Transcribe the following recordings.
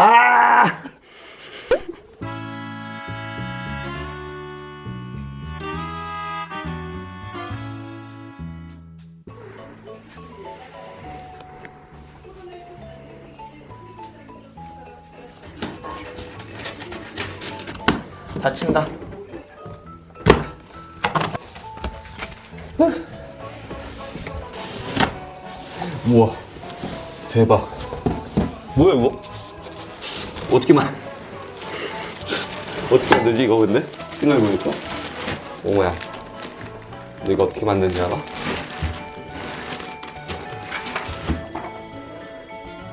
아! 다친다. 우와, 대박. 뭐야 이거? 어떻게 만 어떻게 만들지 이거 근데? 생각해보니까 오모야 너 이거 어떻게 만드는지 알아?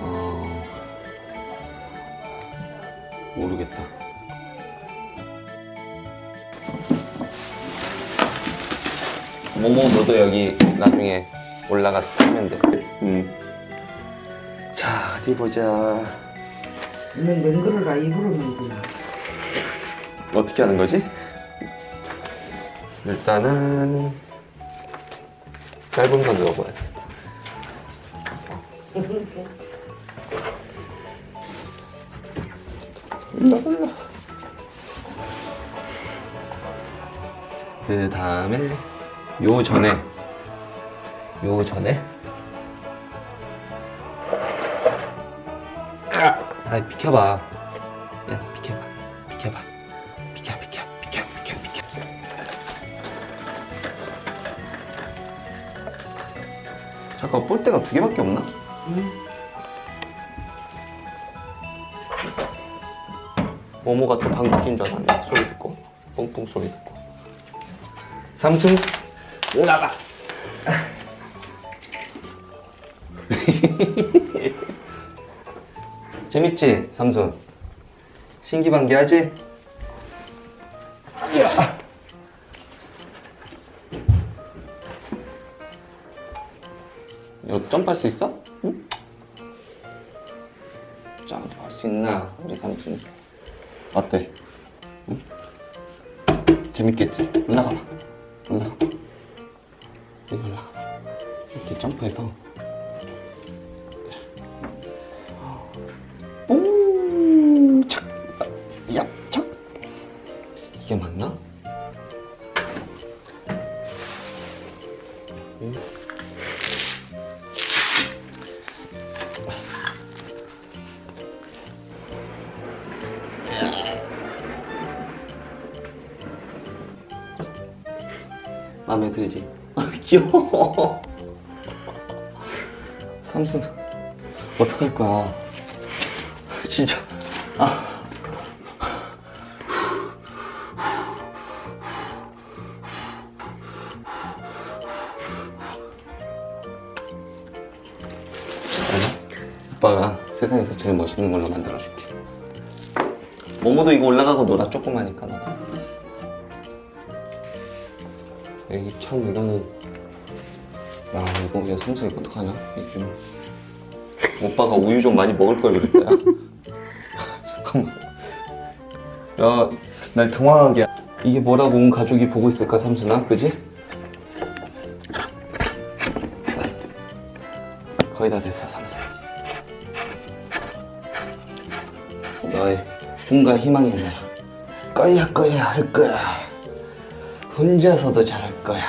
어... 모르겠다 모모 너도 여기 나중에 올라가서 타면 돼 음. 자 어디 보자 는 맹그러라 입으로 먹구나. 어떻게 하는 거지? 일단은 짧은 거 넣어봐야 돼. 올라 올라. 그 다음에 요 전에 요 전에 아 비켜봐. 야 비켜봐. 비켜봐. 비켜 비켜 비켜 비켜 비켜. 잠깐 볼때가 두 개밖에 없나? 응. 모모가 또 방귀 낀줄 알았네 소리 듣고 뿡뿡 소리 듣고 삼순 올라가 재밌지 삼순 신기반기하지? 야. 너 점프할 수 있어? 응? 점프할 수 있나 우리 삼순이 어때? 응? 재밌겠지? 올라가 봐 올라가 봐 여기 올라가 봐 이렇게 점프해서 응? 마음에 들지? 아, 귀여워. 삼성 어떡할 거야? 진짜. 아. 아니, 오빠가 세상에서 제일 멋있는 걸로 만들어줄게. 모모도 이거 올라가고 놀아 조그마니까 너도. 여기 참 이거는 야 이거 야 삼성 이거 어떡하냐? 이좀. 오빠가 우유 좀 많이 먹을 걸 그랬다. 야 잠깐만. 야 날 당황하게. 하- 이게 뭐라고 온 가족이 보고 있을까 삼순아? 그지? 거의 다 됐어 삼순 너의 꿈과 희망의 나라 꺼야 꺼야 할 거야 혼자서도 잘할 거야.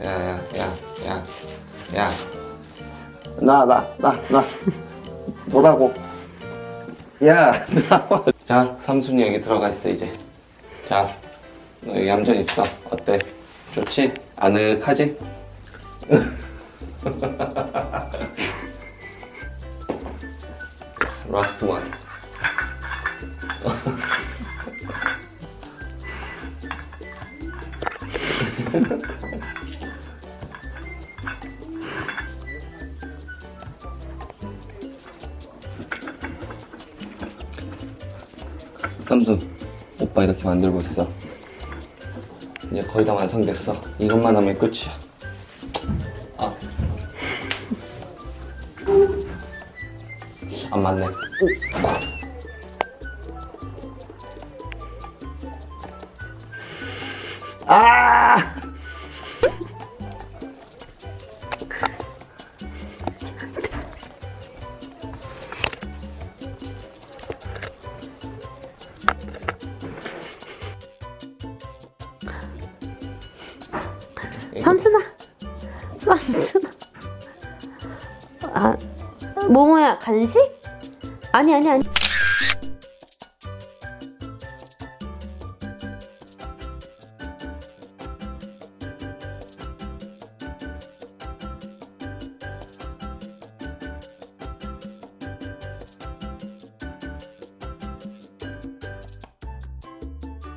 야야야 야 야, 야. 나 나 나 나 뭐라고? 야 나와. 자 삼순이 여기 들어가 있어 이제. 자, 너 여기 얌전 있어. 어때? 좋지? 아늑하지? 라스트 원. 삼순 오빠 이렇게 만들고 있어. 이제 거의 다 완성됐어. 이것만 하면 끝이야 안 맞네. 아! 삼순아, 삼순아. 아, 모모야 간식? 아니 아니 아니